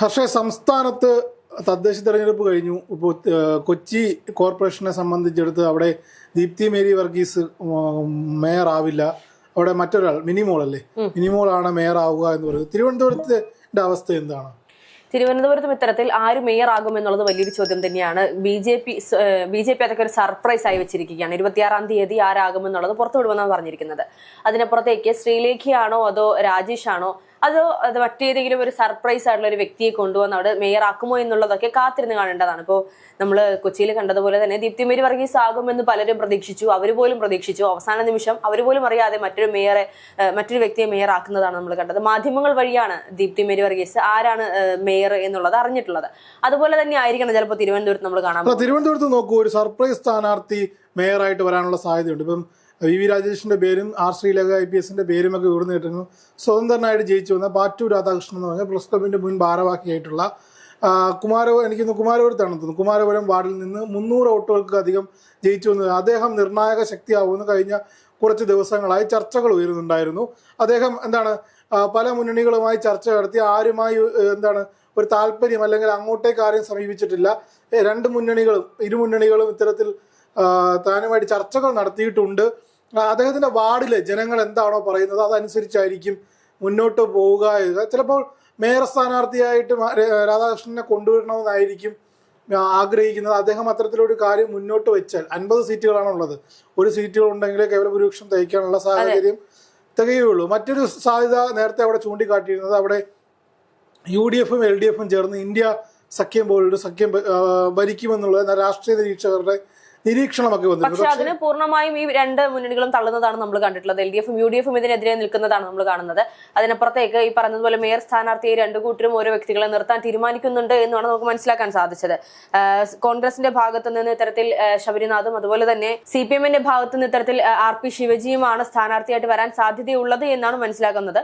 പക്ഷേ സംസ്ഥാനത്ത് തദ്ദേശ തെരഞ്ഞെടുപ്പ് കഴിഞ്ഞു. ഇപ്പോൾ കൊച്ചി കോർപ്പറേഷനെ സംബന്ധിച്ചെടുത്ത് അവിടെ ദീപ്തി മേരി വർഗീസ് മേയർ ആവില്ല അവിടെ മറ്റൊരാൾ മിനിമോൾ അല്ലേ? മിനിമോളാണ് മേയർ ആവുക എന്ന് പറയുന്നത്. തിരുവനന്തപുരത്തിന്റെ അവസ്ഥ എന്താണ്? തിരുവനന്തപുരത്തും ഇത്തരത്തിൽ ആര് മേയർ ആകും എന്നുള്ളത് വലിയൊരു ചോദ്യം തന്നെയാണ്. B J P B J P അതൊക്കെ ഒരു സർപ്രൈസ് ആയി വെച്ചിരിക്കുകയാണ്. ഇരുപത്തിയാറാം തീയതി ആരാകുമെന്നുള്ളത് പുറത്തു വിടുമെന്നാണ് പറഞ്ഞിരിക്കുന്നത്. അതിനപ്പുറത്തേക്ക് ശ്രീലേഖയാണോ അതോ രാജേഷ് ആണോ അതോ അത് മറ്റേതെങ്കിലും ഒരു സർപ്രൈസ് ആയിട്ടുള്ള ഒരു വ്യക്തിയെ കൊണ്ടുവന്ന് അവിടെ മേയറാക്കുമോ എന്നുള്ളതൊക്കെ കാത്തിരുന്ന് കാണേണ്ടതാണ്. ഇപ്പോൾ നമ്മൾ കൊച്ചിയിൽ കണ്ടതുപോലെ തന്നെ ദീപ്തി മേരി വർഗീസ് ആകുമെന്ന് പലരും പ്രതീക്ഷിച്ചു അവർ പോലും പ്രതീക്ഷിച്ചു. അവസാന നിമിഷം അവർ പോലും അറിയാതെ മറ്റൊരു മേയറെ മറ്റൊരു വ്യക്തിയെ മേയറാക്കുന്നതാണ് നമ്മൾ കണ്ടത്. മാധ്യമങ്ങൾ വഴിയാണ് ദീപ്തി മേരി വർഗീസ് ആരാണ് മേയർ എന്നുള്ളത് അറിഞ്ഞിട്ടുള്ളത്. അതുപോലെ തന്നെ ആയിരിക്കണം ചിലപ്പോൾ തിരുവനന്തപുരത്ത് നമ്മൾ കാണാം തിരുവനന്തപുരത്ത് നോക്കൂ ഒരു സർപ്രൈസ് സ്ഥാനാർത്ഥി മേയറായിട്ട് വരാനുള്ള സാധ്യതയുണ്ട്. ഇപ്പം വി വി രാജേഷിന്റെ പേരും ആർ ശ്രീലേഖ ഐ പി എസിന്റെ പേരും ഒക്കെ കിട്ടുന്നു സ്വതന്ത്രനായിട്ട് ജയിച്ചു വന്ന പാറ്റു രാധാകൃഷ്ണൻ എന്ന് പറഞ്ഞ പ്രസ് ക്ലബിന്റെ മുൻ ഭാരവാഹിയായിട്ടുള്ള ആ, കുമാരപുരം എനിക്ക് ഇന്ന് കുമാരപുരത്താണ് തോന്നുന്നു. കുമാരപുരം വാർഡിൽ നിന്ന് മുന്നൂറ് വോട്ടുകൾക്ക് അധികം ജയിച്ചു വന്നത് അദ്ദേഹം നിർണായക ശക്തിയാവുമെന്ന് കഴിഞ്ഞ കുറച്ച് ദിവസങ്ങളായി ചർച്ചകൾ ഉയരുന്നുണ്ടായിരുന്നു. അദ്ദേഹം എന്താണ് പല മുന്നണികളുമായി ചർച്ച നടത്തി ആരുമായി എന്താണ് ഒരു താല്പര്യം അല്ലെങ്കിൽ അങ്ങോട്ടേക്ക് ആരെയും സമീപിച്ചിട്ടില്ല. രണ്ട് മുന്നണികളും ഇരു മുന്നണികളും ഇത്തരത്തിൽ താനുമായിട്ട് ചർച്ചകൾ നടത്തിയിട്ടുണ്ട്. അദ്ദേഹത്തിന്റെ വാർഡിലെ ജനങ്ങൾ എന്താണോ പറയുന്നത് അതനുസരിച്ചായിരിക്കും മുന്നോട്ട് പോവുക. ചിലപ്പോൾ മേയർ സ്ഥാനാർത്ഥിയായിട്ട് രാധാകൃഷ്ണനെ കൊണ്ടുവരണമെന്നായിരിക്കും ആഗ്രഹിക്കുന്നത്. അദ്ദേഹം അത്തരത്തിലൊരു കാര്യം മുന്നോട്ട് വെച്ചാൽ അൻപത് സീറ്റുകളാണുള്ളത്. ഒരു സീറ്റുകൾ ഉണ്ടെങ്കിൽ കേവല ഭൂരിപക്ഷം തയ്ക്കാനുള്ള സാഹചര്യം തികയുള്ളൂ. മറ്റൊരു സാധ്യത നേരത്തെ അവിടെ ചൂണ്ടിക്കാട്ടിയിരുന്നത് അവിടെ യു ഡി എഫും എൽ ഡി എഫും ചേർന്ന് ഇന്ത്യ സഖ്യം പോലൊരു സഖ്യം ഭരിക്കുമെന്നുള്ളത് രാഷ്ട്രീയ നിരീക്ഷകരുടെ നിരീക്ഷണമൊക്കെ വന്നിട്ടുണ്ട് പക്ഷെ അതിന് പൂർണമായും ഈ രണ്ട് മുന്നണികളും തള്ളുന്നതാണ് നമ്മൾ കണ്ടിട്ടുള്ളത്. എൽ ഡി എഫും യു ഡി എഫും ഇതിനെതിരെ നിൽക്കുന്നതാണ് നമ്മൾ കാണുന്നത്. അതിനപ്പുറത്തേക്ക് ഈ പറഞ്ഞതുപോലെ മേയർ സ്ഥാനാർത്ഥിയെ രണ്ടു കൂട്ടരും ഓരോ വ്യക്തികളെ നിർത്താൻ തീരുമാനിക്കുന്നുണ്ട് എന്നാണ് നമുക്ക് മനസ്സിലാക്കാൻ സാധിച്ചത്. കോൺഗ്രസിന്റെ ഭാഗത്ത് നിന്ന് ഇത്തരത്തിൽ ശബരിനാഥും അതുപോലെ തന്നെ സി പി എമ്മിന്റെ ഭാഗത്ത് നിന്ന് ഇത്തരത്തിൽ ആർ പി ശിവജിയുമാണ് സ്ഥാനാർത്ഥിയായിട്ട് വരാൻ സാധ്യതയുള്ളത് എന്നാണ് മനസ്സിലാക്കുന്നത്.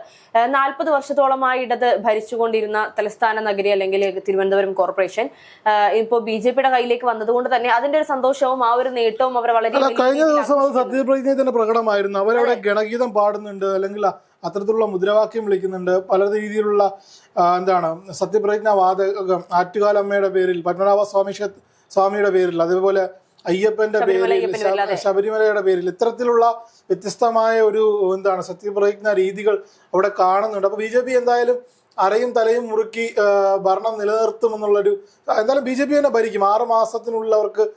നാൽപ്പത് വർഷത്തോളമായി ഇടത് ഭരിച്ചുകൊണ്ടിരുന്ന തലസ്ഥാന നഗരി അല്ലെങ്കിൽ തിരുവനന്തപുരം കോർപ്പറേഷൻ ഇപ്പോൾ ബി ജെ പിയുടെ കയ്യിലേക്ക് വന്നതുകൊണ്ട് തന്നെ അതിന്റെ ഒരു സന്തോഷവും ആ ഒരു നേട്ടവും അവർ വളരെ കഴിഞ്ഞ ദിവസം അത്. സത്യപ്രതിജ്ഞ തന്നെ പ്രകടമായിരുന്നു. അവരവിടെ ഗണഗീതം പാടുന്നുണ്ട് അല്ലെങ്കിൽ അത്തരത്തിലുള്ള മുദ്രാവാക്യം വിളിക്കുന്നുണ്ട്. പല രീതിയിലുള്ള എന്താണ് സത്യപ്രതിജ്ഞ വാതകം ആറ്റുകാലമ്മയുടെ പേരിൽ പത്മനാഭ സ്വാമി സ്വാമിയുടെ പേരിൽ അതേപോലെ അയ്യപ്പന്റെ പേരിൽ ശബരിമലയുടെ പേരിൽ ഇത്തരത്തിലുള്ള വ്യത്യസ്തമായ ഒരു എന്താണ് സത്യപ്രതിജ്ഞ രീതികൾ അവിടെ കാണുന്നുണ്ട്. അപ്പൊ ബി ജെ പി എന്തായാലും അരയും തലയും മുറുക്കി ഭരണം നിലനിർത്തുമെന്നുള്ളൊരു എന്തായാലും ബി ജെ പി തന്നെ ഭരിക്കും. ആറ് മാസത്തിനുള്ളിൽ അവർക്ക്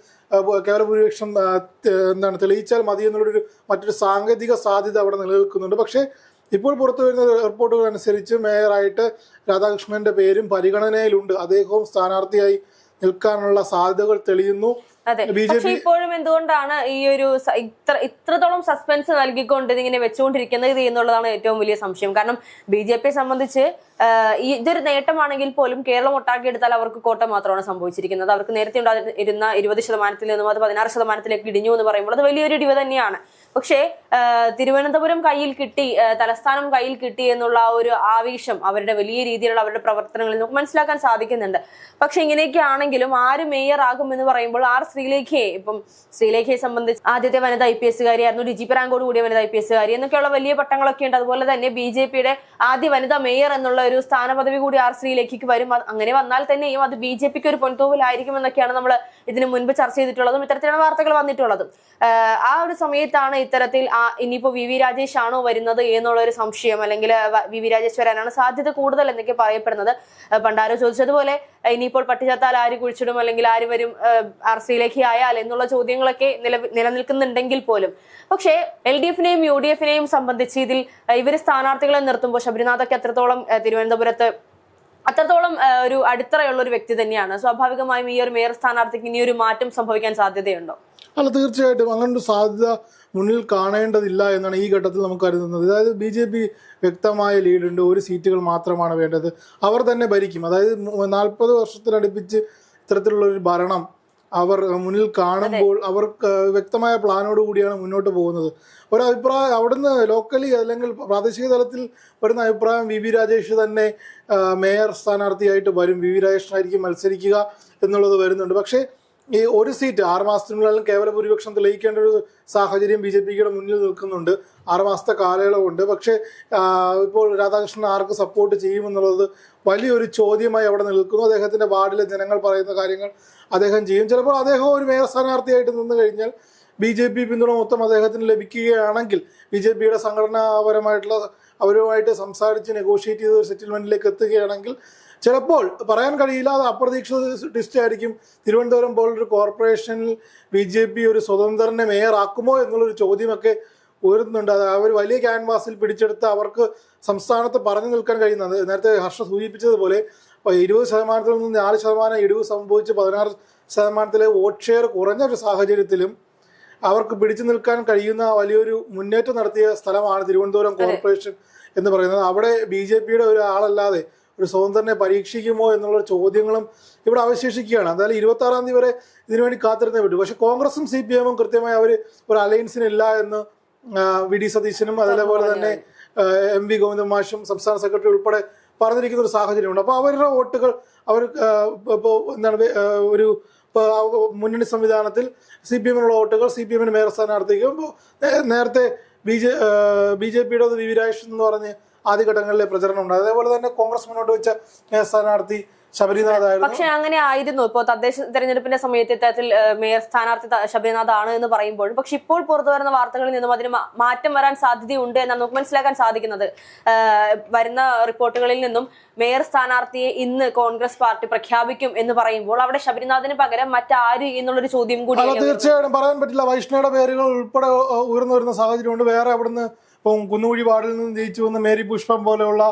കേവല ഭൂരിപക്ഷം ആ, ത- എന്താണ് തെളിയിച്ചാൽ മതി എന്നുള്ളൊരു മറ്റൊരു സാങ്കേതിക സാധ്യത അവിടെ നിലനിൽക്കുന്നുണ്ട്. പക്ഷേ ഇപ്പോൾ പുറത്തു വരുന്ന റിപ്പോർട്ടുകൾ അനുസരിച്ച് മേയറായിട്ട് രാധാകൃഷ്ണന്റെ പേരും പരിഗണനയിലുണ്ട്. അദ്ദേഹവും സ്ഥാനാർത്ഥിയായി നിൽക്കാനുള്ള സാധ്യതകൾ തെളിയുന്നു. അതെ. പക്ഷെ ഇപ്പോഴും എന്തുകൊണ്ടാണ് ഈ ഒരു ഇത്ര ഇത്രത്തോളം സസ്പെൻസ് നൽകിക്കൊണ്ട് ഇതിങ്ങനെ വെച്ചുകൊണ്ടിരിക്കുന്നത് എന്നുള്ളതാണ് ഏറ്റവും വലിയ സംശയം. കാരണം ബി ജെ പിയെ സംബന്ധിച്ച് ഇതൊരു നേട്ടമാണെങ്കിൽ പോലും കേരളം ഒട്ടാക്കി എടുത്താൽ അവർക്ക് കോട്ട മാത്രമാണ് സംഭവിച്ചിരിക്കുന്നത്. അവർക്ക് നേരത്തെ ഉണ്ടായിരുന്ന ഇരുപത് ശതമാനത്തിൽ നിന്നും അത് പതിനാറ് ശതമാനത്തിലേക്ക് ഇടിഞ്ഞു എന്ന് പറയുമ്പോൾ അത് വലിയൊരു ഇടിവ് തന്നെയാണ്. പക്ഷേ തിരുവനന്തപുരം കയ്യിൽ കിട്ടി തലസ്ഥാനം കയ്യിൽ കിട്ടി എന്നുള്ള ആ ഒരു ആവേശം അവരുടെ വലിയ രീതിയിലുള്ള അവരുടെ പ്രവർത്തനങ്ങളിൽ നമുക്ക് മനസ്സിലാക്കാൻ സാധിക്കുന്നുണ്ട്. പക്ഷെ ഇങ്ങനെയൊക്കെ ആണെങ്കിലും ആര് മേയർ ആകും എന്ന് പറയുമ്പോൾ ആർ ശ്രീലേഖയെ ഇപ്പം ശ്രീലേഖയെ സംബന്ധിച്ച് ആദ്യത്തെ വനിത ഐ പി എസ്സുകാരിയായിരുന്നു ഡിജി റാങ്കോട് കൂടിയ വനിത ഐ പി എസ്സുകാരി എന്നൊക്കെയുള്ള വലിയ പട്ടങ്ങളൊക്കെ ഉണ്ട്. അതുപോലെ തന്നെ ബി ജെ പിയുടെ ആദ്യ വനിത മേയർ എന്നുള്ള ഒരു സ്ഥാനപദവി കൂടി ആർ ശ്രീലേഖയ്ക്ക് വരും. അങ്ങനെ വന്നാൽ തന്നെയും അത് ബി ജെ പിക്ക് ഒരു പൊൻതൂവലായിരിക്കും എന്നൊക്കെയാണ് നമ്മൾ ഇതിനു മുൻപ് ചർച്ച ചെയ്തിട്ടുള്ളതും ഇത്തരത്തിലാണ് വാർത്തകൾ വന്നിട്ടുള്ളതും. ആ ഒരു സമയത്താണ് ഇത്തരത്തിൽ ഇനിയിപ്പോ വി വി രാജേഷ് ആണോ വരുന്നത് എന്നുള്ള ഒരു സംശയം അല്ലെങ്കിൽ വ- വി രാജേഷ് വരാനാണ് സാധ്യത കൂടുതൽ എന്നൊക്കെ പറയപ്പെടുന്നത്. പണ്ടാരോ ചോദിച്ചതുപോലെ ഇനിയിപ്പോൾ പട്ടിചത്താൽ ആര് കുഴിച്ചിടും അല്ലെങ്കിൽ ആര് വരും ആർ സിയിലേക്ക് ആയാൽ എന്നുള്ള ചോദ്യങ്ങളൊക്കെ നില നിലനിൽക്കുന്നുണ്ടെങ്കിൽ പോലും. പക്ഷേ എൽ ഡി എഫിനെയും യു ഡി എഫിനെയും സംബന്ധിച്ച് ഇതിൽ ഇവർ സ്ഥാനാർത്ഥികളെ നിർത്തുമ്പോൾ ശബരിനാഥൊക്കെ എത്രത്തോളം ആഹ് തിരുവനന്തപുരത്ത് അത്രത്തോളം ഒരു അടിത്തറയുള്ള ഒരു വ്യക്തി തന്നെയാണ്. സ്വാഭാവികമായും ഈ ഒരു മേയർ സ്ഥാനാർത്ഥിക്ക് ഇനിയൊരു മാറ്റം സംഭവിക്കാൻ സാധ്യതയുണ്ടോ? അല്ല തീർച്ചയായിട്ടും. അങ്ങനെ ഒരു സാധ്യത മുന്നിൽ കാണേണ്ടതില്ല എന്നാണ് ഈ ഘട്ടത്തിൽ നമുക്ക് കരുതുന്നത്. അതായത് ബി ജെ പി വ്യക്തമായ ലീഡുണ്ട് ഒരു സീറ്റുകൾ മാത്രമാണ് വേണ്ടത്. അവർ തന്നെ ഭരിക്കും. അതായത് നാൽപ്പത് വർഷത്തിലടുപ്പിച്ച് ഇത്തരത്തിലുള്ള ഒരു ഭരണം അവർ മുന്നിൽ കാണുമ്പോൾ അവർ വ്യക്തമായ പ്ലാനോട് കൂടിയാണ് മുന്നോട്ട് പോകുന്നത്. ഒരു അഭിപ്രായം അവിടുന്ന് ലോക്കലി അല്ലെങ്കിൽ പ്രാദേശിക തലത്തിൽ വരുന്ന അഭിപ്രായം വി വി രാജേഷ് തന്നെ മേയർ സ്ഥാനാർത്ഥിയായിട്ട് വരും. വി വി രാജേഷായിരിക്കും മത്സരിക്കുക എന്നുള്ളത് വരുന്നുണ്ട്. പക്ഷേ ഈ ഒരു സീറ്റ് ആറ് മാസത്തിനുള്ളിൽ കേവല ഭൂരിപക്ഷം തെളിയിക്കേണ്ട ഒരു സാഹചര്യം ബി ജെ പിയുടെ മുന്നിൽ നിൽക്കുന്നുണ്ട്. ആറ് മാസത്തെ കാലയളവുണ്ട്. പക്ഷേ ഇപ്പോൾ രാധാകൃഷ്ണൻ ആർക്ക് സപ്പോർട്ട് ചെയ്യുമെന്നുള്ളത് വലിയൊരു ചോദ്യമായി അവിടെ നിൽക്കുന്നു. അദ്ദേഹത്തിന്റെ വാർഡിലെ ജനങ്ങൾ പറയുന്ന കാര്യങ്ങൾ അദ്ദേഹം ചെയ്യും. ചിലപ്പോൾ അദ്ദേഹം ഒരു മേയർ സ്ഥാനാർത്ഥിയായിട്ട് നിന്ന് കഴിഞ്ഞാൽ ബി ജെ പി പിന്തുണ മൊത്തം അദ്ദേഹത്തിന് ലഭിക്കുകയാണെങ്കിൽ ബി ജെ പിയുടെ സംഘടനാപരമായിട്ടുള്ള അവരുമായിട്ട് സംസാരിച്ച് നെഗോഷിയേറ്റ് ചെയ്ത് ഒരു സെറ്റിൽമെന്റിലേക്ക് എത്തുകയാണെങ്കിൽ ചിലപ്പോൾ പറയാൻ കഴിയില്ല അത് അപ്രതീക്ഷിത ടിസ്റ്റ് ആയിരിക്കും. തിരുവനന്തപുരം പോലൊരു കോർപ്പറേഷനിൽ ബി ജെ പി ഒരു സ്വതന്ത്രനെ മേയറാക്കുമോ എന്നുള്ളൊരു ചോദ്യമൊക്കെ ഉയരുന്നുണ്ട്. അത് അവർ വലിയ ക്യാൻവാസിൽ പിടിച്ചെടുത്ത് അവർക്ക് സംസ്ഥാനത്ത് പറഞ്ഞു നിൽക്കാൻ കഴിയുന്നത് നേരത്തെ ഹർഷ സൂചിപ്പിച്ചതുപോലെ ഇരുപത് ശതമാനത്തിൽ നിന്ന് നാല് ശതമാനം ഇടിവ് സംഭവിച്ച് പതിനാറ് ശതമാനത്തിലെ വോട്ട് ഷെയർ കുറഞ്ഞ ഒരു സാഹചര്യത്തിലും അവർക്ക് പിടിച്ചു നിൽക്കാൻ കഴിയുന്ന വലിയൊരു മുന്നേറ്റം നടത്തിയ സ്ഥലമാണ് തിരുവനന്തപുരം കോർപ്പറേഷൻ എന്ന് പറയുന്നത്. അവിടെ ബി ജെ പിയുടെ ഒരു ആളല്ലാതെ ഒരു സ്വതന്ത്രനെ പരീക്ഷിക്കുമോ എന്നുള്ള ചോദ്യങ്ങളും ഇവിടെ അവശേഷിക്കുകയാണ്. എന്തായാലും ഇരുപത്തി ആറാം തീയതി വരെ ഇതിനുവേണ്ടി കാത്തിരുന്നേ വിട്ടു പക്ഷെ കോൺഗ്രസും സി പി എമ്മും കൃത്യമായി അവർ ഒരു അലയൻസിനില്ല എന്ന് വി ഡി സതീശനും അതേപോലെ തന്നെ എം വി ഗോവിന്ദൻ മാഷും സംസ്ഥാന സെക്രട്ടറി ഉൾപ്പെടെ പറഞ്ഞിരിക്കുന്ന ഒരു സാഹചര്യമുണ്ട്. അപ്പോൾ അവരുടെ വോട്ടുകൾ അവർ ഇപ്പോൾ എന്താണ് ഒരു മുന്നണി സംവിധാനത്തിൽ സി പി എമ്മിനുള്ള വോട്ടുകൾ സി പി എമ്മിന് മേയർ സ്ഥാനാർത്ഥിക്കും നേരത്തെ ബി ജെ ബി ജെ പിയുടെ വി വി രാജേഷ് എന്ന് പറഞ്ഞ് ആദ്യഘട്ടങ്ങളിലെ പ്രചരണം ഉണ്ടായത് അതേപോലെ തന്നെ കോൺഗ്രസ് മുന്നോട്ട് വെച്ച സ്ഥാനാർത്ഥി ശബരിനാഥ് പക്ഷെ അങ്ങനെ ആയിരുന്നു. ഇപ്പോൾ തദ്ദേശ തെരഞ്ഞെടുപ്പിന്റെ സമയത്ത് ഇത്തരത്തിൽ മേയർ സ്ഥാനാർത്ഥി ശബരിനാഥ് ആണ് എന്ന് പറയുമ്പോഴും പക്ഷെ ഇപ്പോൾ പുറത്തു വരുന്ന വാർത്തകളിൽ നിന്നും അതിന് മാറ്റം വരാൻ സാധ്യതയുണ്ട് എന്നാണ് നമുക്ക് മനസ്സിലാക്കാൻ സാധിക്കുന്നത്. വരുന്ന റിപ്പോർട്ടുകളിൽ നിന്നും മേയർ സ്ഥാനാർത്ഥിയെ ഇന്ന് കോൺഗ്രസ് പാർട്ടി പ്രഖ്യാപിക്കും എന്ന് പറയുമ്പോൾ അവിടെ ശബരിനാഥിന് പകരം മറ്റാര് എന്നുള്ളൊരു ചോദ്യം കൂടി തീർച്ചയായിട്ടും പറയാൻ പറ്റില്ല. വൈഷ്ണയുടെ പേരുകൾ ഉൾപ്പെടെ ഉയർന്നു വരുന്ന സാഹചര്യമുണ്ട്. വേറെ അവിടുന്ന് ഇപ്പം കുന്നുകുഴി വാർഡിൽ നിന്ന് ജയിച്ചു വന്ന മേരി പുഷ്പം പോലെയുള്ള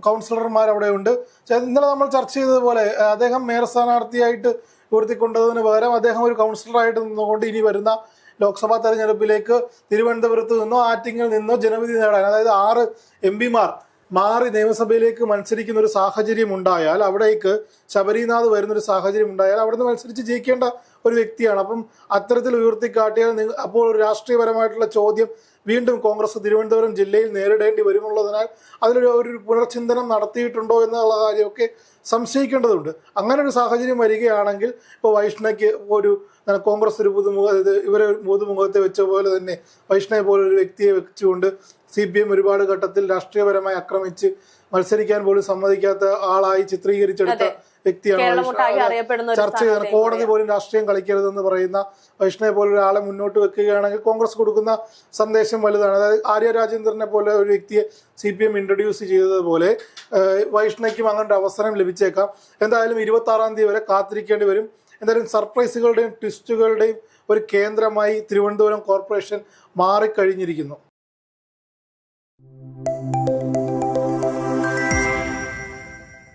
കൗൺസിലർമാർ അവിടെ ഉണ്ട് ഇന്നലെ നമ്മൾ ചർച്ച ചെയ്തതുപോലെ അദ്ദേഹം മേയർ സ്ഥാനാർത്ഥിയായിട്ട് ഉയർത്തിക്കൊണ്ടതിന് പകരം അദ്ദേഹം ഒരു കൗൺസിലറായിട്ട് നിന്നുകൊണ്ട് ഇനി വരുന്ന ലോക്സഭാ തെരഞ്ഞെടുപ്പിലേക്ക് തിരുവനന്തപുരത്ത് നിന്നോ ആറ്റിങ്ങിൽ നിന്നോ ജനവിധി നേടാൻ അതായത് ആറ് എം പിമാർ മാറി നിയമസഭയിലേക്ക് മത്സരിക്കുന്ന ഒരു സാഹചര്യം ഉണ്ടായാൽ അവിടേക്ക് ശബരിനാഥ് വരുന്ന ഒരു സാഹചര്യം ഉണ്ടായാൽ അവിടുന്ന് മത്സരിച്ച് ജയിക്കേണ്ട ഒരു വ്യക്തിയാണ്. അപ്പം അത്തരത്തിൽ ഉയർത്തിക്കാട്ടിയാൽ അപ്പോൾ ഒരു രാഷ്ട്രീയപരമായിട്ടുള്ള ചോദ്യം വീണ്ടും കോൺഗ്രസ് തിരുവനന്തപുരം ജില്ലയിൽ നേരിടേണ്ടി വരുമുള്ളതിനാൽ അതിലൊരു ഒരു പുനർചിന്തനം നടത്തിയിട്ടുണ്ടോ എന്നുള്ള കാര്യമൊക്കെ സംശയിക്കേണ്ടതുണ്ട്. അങ്ങനെ ഒരു സാഹചര്യം വരികയാണെങ്കിൽ ഇപ്പോൾ വൈഷ്ണയ്ക്ക് ഒരു കോൺഗ്രസ് ഒരു പുതുമുഖ ഇവരെ പുതുമുഖത്തെ വെച്ച പോലെ തന്നെ വൈഷ്ണയെ പോലെ ഒരു വ്യക്തിയെ വെച്ചുകൊണ്ട് സി പി എം ഒരുപാട് ഘട്ടത്തിൽ രാഷ്ട്രീയപരമായി ആക്രമിച്ച് മത്സരിക്കാൻ പോലും സമ്മതിക്കാത്ത ആളായി ചിത്രീകരിച്ചെടുത്ത വ്യക്തിയാണ് ഒരു ചർച്ച ചെയ്യുന്നത് കോടതി പോലും രാഷ്ട്രീയം കളിക്കരുതെന്ന് പറയുന്ന വൈഷ്ണവെ പോലെ ഒരാളെ മുന്നോട്ട് വെക്കുകയാണെങ്കിൽ കോൺഗ്രസ് കൊടുക്കുന്ന സന്ദേശം വലുതാണ്. അതായത് ആര്യ രാജേന്ദ്രനെ പോലെ ഒരു വ്യക്തിയെ സി പി എം ഇൻട്രൊഡ്യൂസ് ചെയ്തതുപോലെ വൈഷ്ണവയ്ക്കും വൈഷ്ണയ്ക്കും അങ്ങനത്തെ അവസരം ലഭിച്ചേക്കാം. എന്തായാലും ഇരുപത്തി ആറാം തീയതി വരെ കാത്തിരിക്കേണ്ടി വരും. എന്തായാലും സർപ്രൈസുകളുടെയും ട്വിസ്റ്റുകളുടെയും ഒരു കേന്ദ്രമായി തിരുവനന്തപുരം കോർപ്പറേഷൻ മാറിക്കഴിഞ്ഞിരിക്കുന്നു.